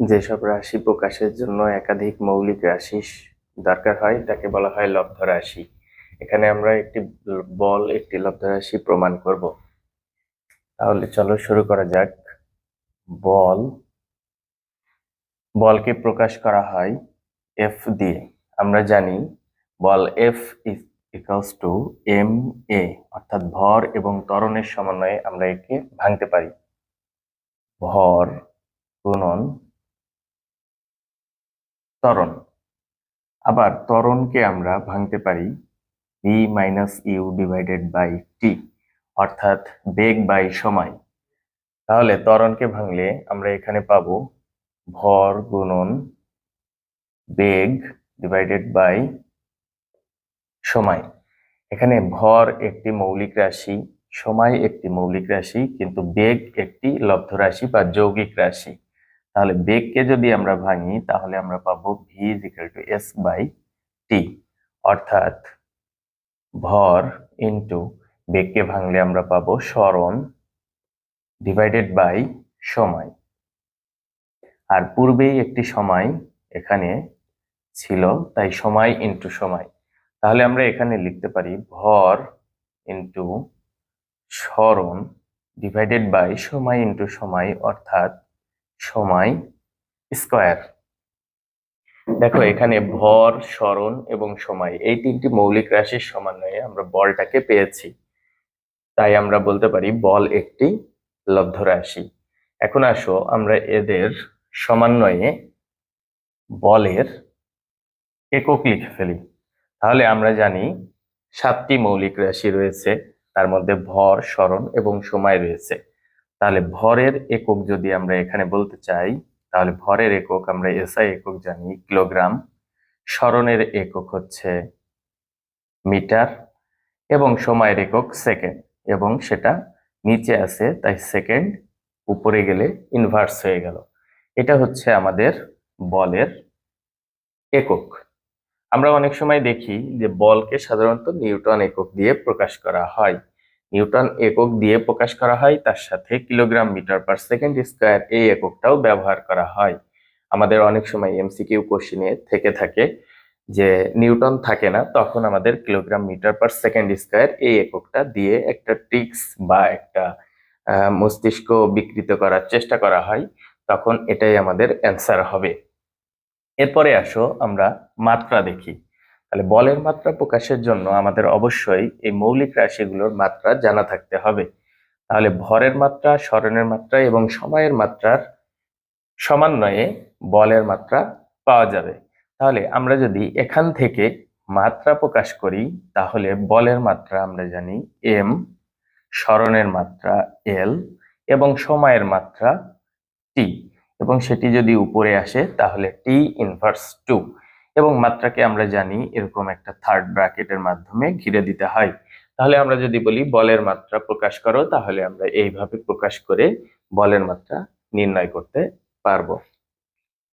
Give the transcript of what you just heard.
যেসব রাশি প্রকাশের জন্য একাধিক মৌলিক রাশি দরকার হয় তাকে বলা হয় লব্ধ রাশি। এখানে আমরা একটি বল, একটি লব্ধ রাশি প্রমাণ করব। তাহলে চলো শুরু করা যাক। বল। বলকে প্রকাশ করা হয় এফ দিয়ে। আমরা জানি বল F equals to M A অর্থাৎ ভর এবং ত্বরণের সমন্বয়ে আমরা একে ভাঙতে পারি। ভর, গুণন ত্বরণ। আবার ত্বরণকে আমরা ভাঙতে পারি V minus U divided by T অর্থাৎ বেগ বাই সময়। তাহলে ত্বরণকে ভাঙলে আমরা এখানে পাবো ভর গুণন বেগ ডিভাইডেড বাই সময়। এখানে ভর একটি মৌলিক রাশি, সময় একটি মৌলিক রাশি, কিন্তু বেগ একটি লব্ধ রাশি বা যৌগিক রাশি। তাহলে বেগকে যদি আমরা ভাঙি, তাহলে আমরা পাবো V is equal to S by T অর্থাৎ ভর ইন্টু বেগকে ভাঙলে আমরা পাবো স্মরণ ডিভাইডেড বাই সময়। আর পূর্বেই একটি সময় এখানে ছিল, তাই সময় ইন্টু সময়। তাহলে আমরা এখানে লিখতে পারি ভর ইন্টু স্মরণ ডিভাইডেড বাই সময় ইন্টু সময়, অর্থাৎ সময় স্কোয়ার। দেখো, এখানে ভর, স্মরণ এবং সময়, এই তিনটি মৌলিক রাশির সমন্বয়ে আমরা বলটাকে পেয়েছি। তাই আমরা বলতে পারি বল একটি লব্ধ রাশি। এখন আসো, আমরা এদের সমন্বয়ে বলের একক লিখে ফেলি। তাহলে আমরা জানি সাতটি মৌলিক রাশি রয়েছে, তার মধ্যে ভর, স্মরণ এবং সময় রয়েছে। তাহলে ভরের একক যদি আমরা এখানে বলতে চাই, তাহলে ভরের একক আমরা এসআই একক জানি, কিলোগ্রাম। স্মরণের একক হচ্ছে মিটার এবং সময়ের একক সেকেন্ড এবং সেটা নিচে আছে, তাই সেকেন্ড উপরে গেলে ইনভার্স হয়ে গেল। এটা হচ্ছে আমাদের বলের একক। আমরা অনেক সময় দেখি যে বলকে সাধারণত নিউটন একক দিয়ে প্রকাশ করা হয়। নিউটন একক দিয়ে প্রকাশ করা হয়, তার সাথে kilogram metre per second square এই এককটাও ব্যবহার করা হয়। আমাদের অনেক সময় এমসিকিউ কোশ্চিনে থেকে থাকে যে নিউটন থাকে না, তখন আমাদের kilogram metre per second square এই এককটা দিয়ে একটা ট্রিক্স বা একটা মস্তিষ্ক বিকৃত করার চেষ্টা করা হয়, তখন এটাই আমাদের অ্যান্সার হবে। এরপরে আসো আমরা মাত্রা দেখি। তাহলে বলের মাত্রা প্রকাশের জন্য আমাদের অবশ্যই এই মৌলিক রাশিগুলোর মাত্রা জানা থাকতে হবে। তাহলে ভরের মাত্রা, স্মরণের মাত্রা এবং সময়ের মাত্রার সমন্বয়ে বলের মাত্রা পাওয়া যাবে। তাহলে আমরা যদি এখান থেকে মাত্রা প্রকাশ করি, তাহলে বলের মাত্রা আমরা জানি এম, স্মরণের মাত্রা এল এবং সময়ের মাত্রা টি এবং সেটি যদি উপরে আসে, তাহলে টি ইনভার্স টু। এবং মাত্রাকে আমরা জানি এরকম একটা থার্ড ব্র্যাকেটের মাধ্যমে ঘিরে দিতে হয়। তাহলে আমরা যদি বলি বলের মাত্রা প্রকাশ করো, তাহলে আমরা এইভাবে প্রকাশ করে বলের মাত্রা নির্ণয় করতে পারব।